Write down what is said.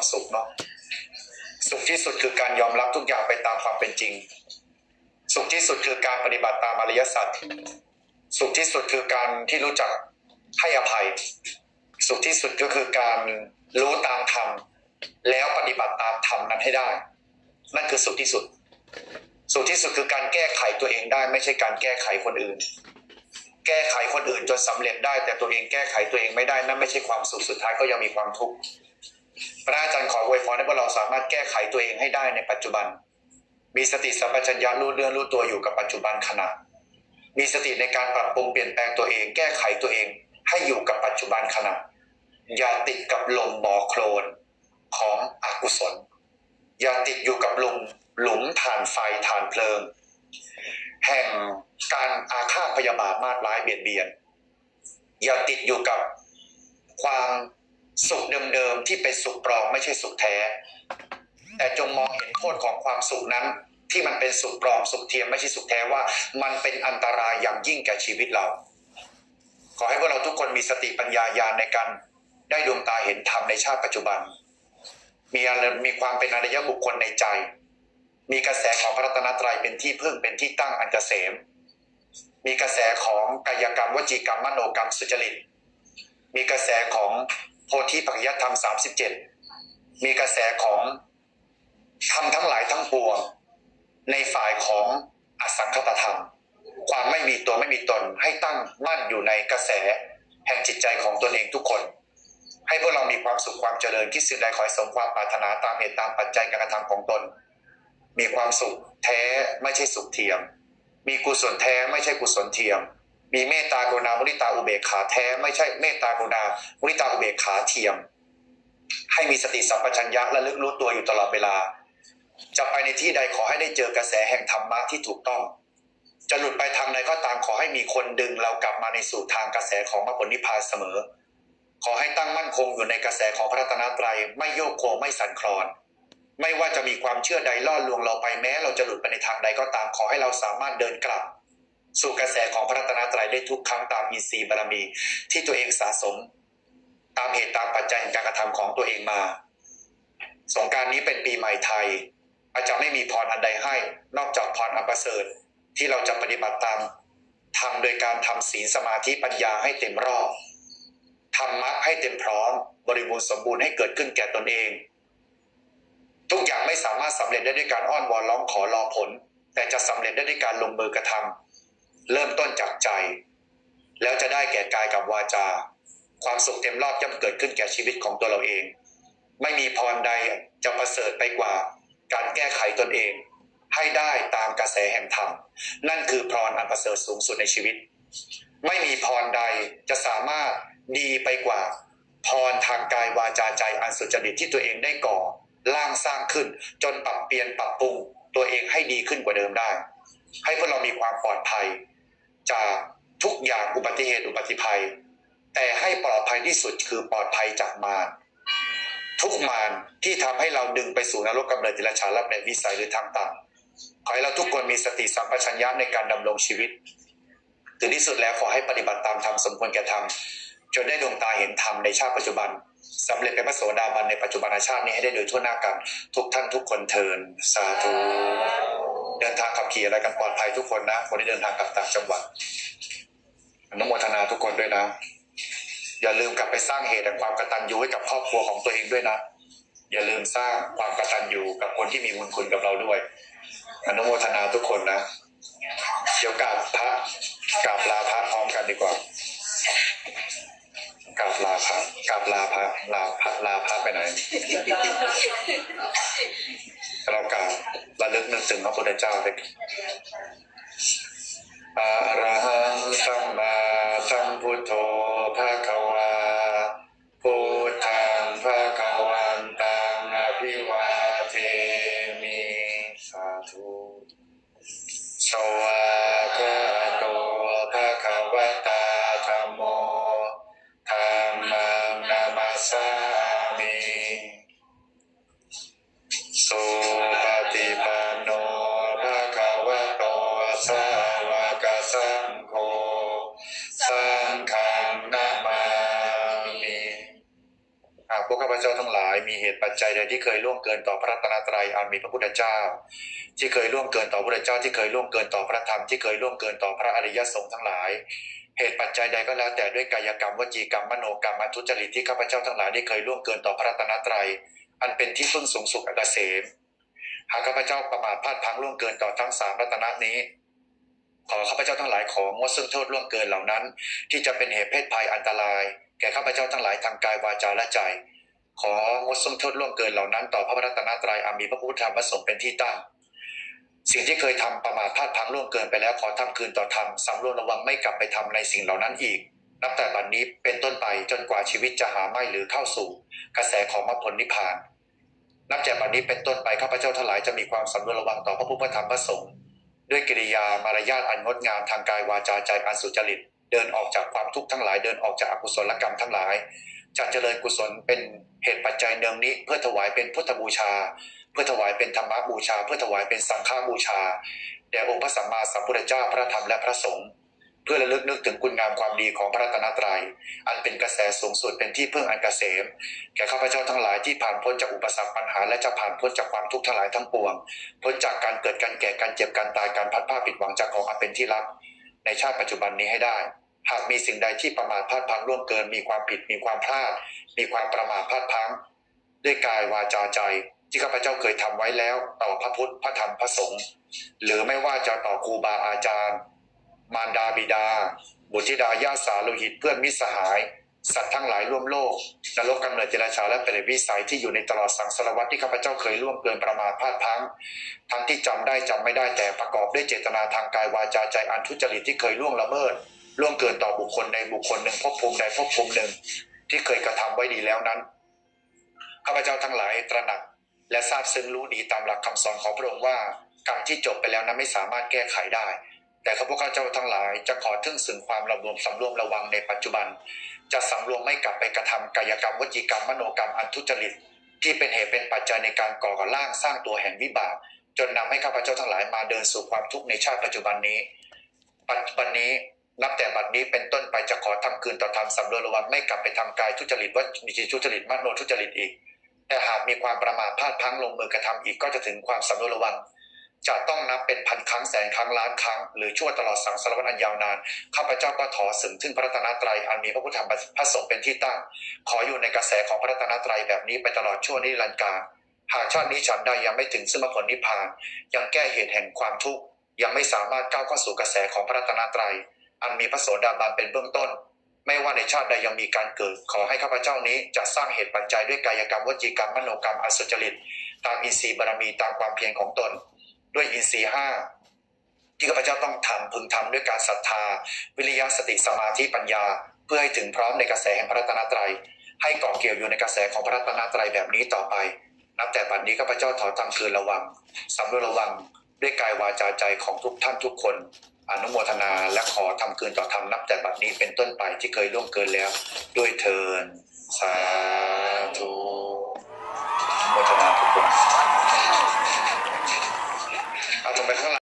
ความสุขเนาะสุขที่สุดคือการยอมรับทุกอย่างไปตามความเป็นจริง สุขที่สุดคือการปฏิบัติตามอริยสัจสุขที่สุดคือการที่รู้จักให้อภัย สุขที่สุดก็คือการรู้ตามธรรมแล้วปฏิบัติตามธรรมนั้นให้ได้ นั่นคือสุขที่สุด สุขที่สุดคือการแก้ไขตัวเองได้ ไม่ใช่การแก้ไขคนอื่น แก้ไขคนอื่นจนสำเร็จได้ แต่ตัวเองแก้ไขตัวเองไม่ได้นั่นไม่ใช่ความสุขสุดท้ายก็ยังมีความทุกข์ ระอาจารย์ขออวยพรให้พวกเราสามารถแก้ไขตัวเองให้ได้ในปัจจุบัน มีสติสัมปชัญญะรู้เรื่องรู้ตัวอยู่กับปัจจุบันขณะ มีสติในการปรับปรุงเปลี่ยนแปลงตัวเอง แก้ไขตัวเองให้อยู่กับปัจจุบันขณะ อย่าติดกับลมบ่อโคลนของอกุศล อย่าติดอยู่กับหลุมหลุมฐานไฟฐานเพลิง แห่งการอาฆาตพยาบาทมาดร้ายเบียดเบียน อย่าติดอยู่กับความ สุขเดิมๆที่เป็นสุขปลอมไม่ใช่สุขแท้ แต่จงมองเห็นโทษของความสุขนั้น ที่มันเป็นสุขปลอมสุขเทียมไม่ใช่สุขแท้ว่า มันเป็นอันตรายอย่างยิ่งแก่ชีวิตเรา ขอให้พวกเราทุกคนมีสติปัญญาญาณในการได้ดวงตาเห็นธรรมในชาติปัจจุบัน มีมีความเป็นอริยบุคคลในใจ มีกระแสของพระรัตนตรัยเป็นที่พึ่งเป็นที่ตั้งอันเกษมมีกระแสของกายกรรมวจีกรรมมโนกรรมสุจริต มีกระแสของ โพธิปัจจยธรรม37มีกระแสของธรรมทั้งหลายทั้งปวง ในฝ่ายของอสังคตธรรม ความไม่มีตัวไม่มีตนให้ตั้งมั่นอยู่ในกระแส แห่งจิตใจของตนเองทุกคน ให้พวกเรามีความสุขความเจริญคิดสิ่งใดขอให้สมความปรารถนาตามเหตุตามปัจจัยการกระทำของตน มีความสุขแท้ไม่ใช่สุขเทียม มีกุศลแท้ไม่ใช่กุศลเทียม มีเมตตากรุณามุริตาอุเบกขาแท้ ไม่ใช่เมตตากรุณามุริตาอุเบกขาเทียม ให้มีสติสัมปชัญญะและลึกรู้ตัวอยู่ตลอดเวลา จะไปในที่ใดขอให้ได้เจอกระแสแห่งธรรมะที่ถูกต้อง จะหลุดไปทางใดก็ตามขอให้มีคนดึงเรากลับมาในสู่ทางกระแสของมรรคผลนิพพานเสมอ ขอให้ตั้งมั่นคงอยู่ในกระแสของพระรัตนตรัยไม่โยกโคงไม่สั่นคลอนไม่ว่าจะมีความเชื่อใดล่อลวงเราไปแม้ เราจะหลุดไปในทางใดก็ตามขอให้เราสามารถเดินกลับ สู่กระแสของพระรัตนตรัยได้ทุกครั้งตามอินทรีย์บารมี ที่ตัวเองสะสม ตามเหตุตามปัจจัยการกระทำของตัวเองมา สงการนี้เป็นปีใหม่ไทย อาจจะไม่มีพรอันใดให้ นอกจากพรอันประเสริฐที่เราจะปฏิบัติตามทำโดยการทำศีลสมาธิปัญญาให้เต็มรอบธรรมะให้เต็มพร้อม บริบูรณ์สมบูรณ์ให้เกิดขึ้นแก่ตนเอง ทุกอย่างไม่สามารถสำเร็จได้ด้วยการอ้อนวอนร้องขอรอผล แต่จะสำเร็จได้ด้วยการลงมือกระทำ เริ่มต้นจากใจ แล้วจะได้แก่กายกับวาจา ความสุขเต็มรอบย่อมเกิดขึ้นแก่ชีวิตของตัวเราเอง ไม่มีพรใดจะประเสริฐไปกว่า การแก้ไขตนเอง ให้ได้ตามกระแสแห่งธรรมนั่นคือพรอันประเสริฐสูงสุดในชีวิต ไม่มีพรใดจะสามารถดีไปกว่า พรทางกายวาจาใจอันสุจริตที่ตัวเองได้ก่อร่างสร้างขึ้น จนปรับเปลี่ยนปรับปรุงตัวเองให้ดีขึ้นกว่าเดิมได้ ให้พวกเรามีความปลอดภัย จากทุกอย่างอุบัติเหตุอุบัติภัย แต่ให้ปลอดภัยที่สุดคือปลอดภัยจากมารทุกมารที่ทำให้เราดึงไปสู่นรกกำเนิดติรชานและเปรตวิสัยหรือทางต่ำขอให้เราทุกคนมีสติสัมปชัญญะในการดำรงชีวิต ถึงที่สุดแล้วขอให้ปฏิบัติตามธรรมสมควรแก่ธรรมจนได้ดวงตาเห็นธรรมในชาติปัจจุบันสำเร็จเป็นพระโสดาบันในปัจจุบันชาตินี้ให้ได้โดยทั่วหน้ากันทุกท่านทุกคนเทินสาธุ เดินทางขับขี่อะไรกันปลอดภัยทุกคนนะคนที่เดินทางกลับต่างจังหวัดอนุโมทนาทุกคนด้วยนะ อย่าลืมกลับไปสร้างเหตุแห่งความกตัญญูให้กับครอบครัวของตัวเองด้วยนะ อย่าลืมสร้างความกตัญญูกับคนที่มีบุญคุณกับเราด้วยอนุโมทนาทุกคนนะ เดี๋ยวกราบพระกราบลาพระพร้อมกันดีกว่ากราบลาพระกราบลาพระลาพระลาพระไปไหน พระพุทธเจ้าเลยอะระหังสัมมาสัมพุทโธภะคะวาพุทธังภะคะวันตังอภิวาเทมิสาธุสว เจ้าทั้งหลายมีเหตุปัจจัยใดที่เคยล่วงเกินต่อพระรัตนตรัยอันมีพระพุทธเจ้า ที่เคยล่วงเกินต่อพระพุทธเจ้า ที่เคยล่วงเกินต่อพระธรรมที่เคยล่วงเกินต่อพระอริยสงฆ์ทั้งหลาย เหตุปัจจัยใดก็แล้วแต่ด้วยกายกรรมวจีกรรมมโนกรรมอทุจริตที่ข้าพเจ้าทั้งหลายได้เคยล่วงเกินต่อพระรัตนตรัย อันเป็นที่พึ่งสูงสุดอันเกษมหากข้าพเจ้าประมาทพลาดพังล่วงเกินต่อทั้งสามรัตนะนี้ขอข้าพเจ้าทั้งหลายของงดซึ่งโทษล่วงเกินเหล่านั้น ที่จะเป็นเหตุเพศภัยอันตราย แก่ข้าพเจ้าทั้งหลายทางกายวาจาและใจ ของดซึ่งโทษล่วงเกินเหล่านั้นต่อพระรัตนตรัยอามีพระพุทธธรรมพระสงฆ์เป็นที่ตั้ง สิ่งที่เคยทำประมาทพลาดพลั้งล่วงเกินไปแล้วขอทำคืนต่อธรรมสำรวมระวังไม่กลับไปทำในสิ่งเหล่านั้นอีก นับแต่บัดนนี้เป็นต้นไปจนกว่าชีวิตจะหาไม่หรือเข้าสู่ กระแสของมรรคผลนิพพาน นับจากบัดนี้เป็นต้นไปข้าพเจ้าทั้งหลายจะมีความสำรวมระวังต่อพระพุทธธรรมพระสงฆ์ด้วยกิริยามารยาทอันงดงามทางกายวาจาใจอันสุจริต เดินออกจากความทุกข์ทั้งหลายเดินออกจากอกุศลกรรมทั้งหลาย จะเจริญกุศลเป็นเหตุปัจจัยเนืองนี้ เพื่อถวายเป็นพุทธบูชา เพื่อถวายเป็นธรรมบูชา เพื่อถวายเป็นสังฆบูชาแด่องค์พระสัมมาสัมพุทธเจ้าพระธรรมและพระสงฆ์เพื่อระลึกนึกถึงคุณงามความดีของพระรัตนตรัย อันเป็นกระแสสูงสุดเป็นที่พึ่งอันเกษม แก่ข้าพเจ้าทั้งหลายที่ผ่านพ้นจากอุปสรรคปัญหาและจะผ่านพ้นจากความทุกข์ทั้งหลายทั้งปวง พ้นจากการเกิดการแก่การเจ็บการตายการพัดผ้าผิดหวังจากของอันเป็นที่รัก ในชาติปัจจุบันนี้ให้ได้ หากมีสิ่งใดที่ประมาทพลาดพังล่วงเกิน มีความผิด มีความพลาด มีความประมาทพลาดพัง ด้วยกายวาจาใจ ที่ข้าพเจ้าเคยทำไว้แล้ว ต่อพระพุทธพระธรรมพระสงฆ์หรือไม่ว่าจะต่อครูบาอาจารย์ มารดาบิดา บุตรธิดาญาสาโลหิตเพื่อนมิตรสหาย สัตว์ทั้งหลายร่วมโลกนรกกำเนิดเจรชาและเปรตวิสัยที่อยู่ในตลอดสังสารวัตที่ข้าพเจ้าเคยล่วงเกินประมาทพลาดพังทั้งที่จำได้จำไม่ได้แต่ประกอบด้วยเจตนาทางกายวาจาใจอันทุจริตที่เคยล่วงละเมิด ล่วงเกินต่อบุคคลใดบุคคลหนึ่งภพภูมิใดภพภูมิหนึ่ง ที่เคยกระทำไว้ดีแล้วนั้นข้าพเจ้าทั้งหลายตระหนัก และทราบซึ้งรู้ดีตามหลักคำสอนของพระองค์ว่ากรรมที่จบไปแล้วนั้นไม่สามารถแก้ไขได้ แต่ข้าพเจ้าทั้งหลายจะขอทึ่งสึงความระรวมสำรวมระวังในปัจจุบัน จะสำรวมไม่กลับไปกระทำกายกรรมวจีกรรมมโนกรรมอันทุจริต ที่เป็นเหตุเป็นปัจจัยในการก่อก่อร่างสร้างตัวแห่งวิบากจนนำให้ข้าพเจ้าทั้งหลายมาเดินสู่ความทุกข์ในชาติปัจจุบันนี้ ปัจจุบันนี้ นับแต่บัดนี้เป็นต้นไปจะขอทำคืนต่อธรรมสำรวมระวังไม่กลับไปทำกายทุจริตวจีทุจริตมโนทุจริตอีก แต่หากมีความประมาทพลาดพลั้งลงมือกระทำอีกก็จะถึงความสำรวมระวังจะต้องนับเป็นพันครั้งแสนครั้งล้านครั้ง หรือชั่วตลอดสังสารวัฏอันยาวนานข้าพเจ้าก็ถอสึงถึงพระรัตนตรัยอันมีพระพุทธธรรมพระสงฆ์เป็นที่ตั้ง ขออยู่ในกระแสของพระรัตนตรัยแบบนี้ไปตลอดชั่วนิรันดร์กาหากชาตินี้ฉันใดยังไม่ถึงซึ่งมรรคผลนิพพาน ยังแก้เหตุแห่งความทุกข์ยังไม่สามารถก้าวเข้าสู่กระแสของพระรัตนตรัย อันมีพระโสดาบันเป็นเบื้องต้น ไม่ว่าในชาติใดยังมีการเกิด ขอให้ข้าพเจ้านี้จะสร้างเหตุปัจจัยด้วยกายกรรมวจีกรรมมโนกรรมอสุจริต ตามอินทรีย์บารมีตามความเพียรของตน ด้วยอินทรีย์ห้าที่ข้าพเจ้าต้องทำพึงทำด้วยการศรัทธา วิริยะสติสมาธิปัญญา เพื่อให้ถึงพร้อมในกระแสแห่งพระรัตนตรัย ให้เกาะเกี่ยวอยู่ในกระแสของพระรัตนตรัยแบบนี้ต่อไป นับแต่บัดนี้ข้าพเจ้าถอทำคืนระวังสำรวจระวัง ด้วยกายวาจาใจของทุกท่านทุกคน อนุโมทนาและขอทำคืนต่อทำนับแต่บัดนี้เป็นต้นไปที่เคยล่วงเกินแล้ว ด้วยเทินสาธุโมทนาทุกคนเอาตรงไปข้างหลัง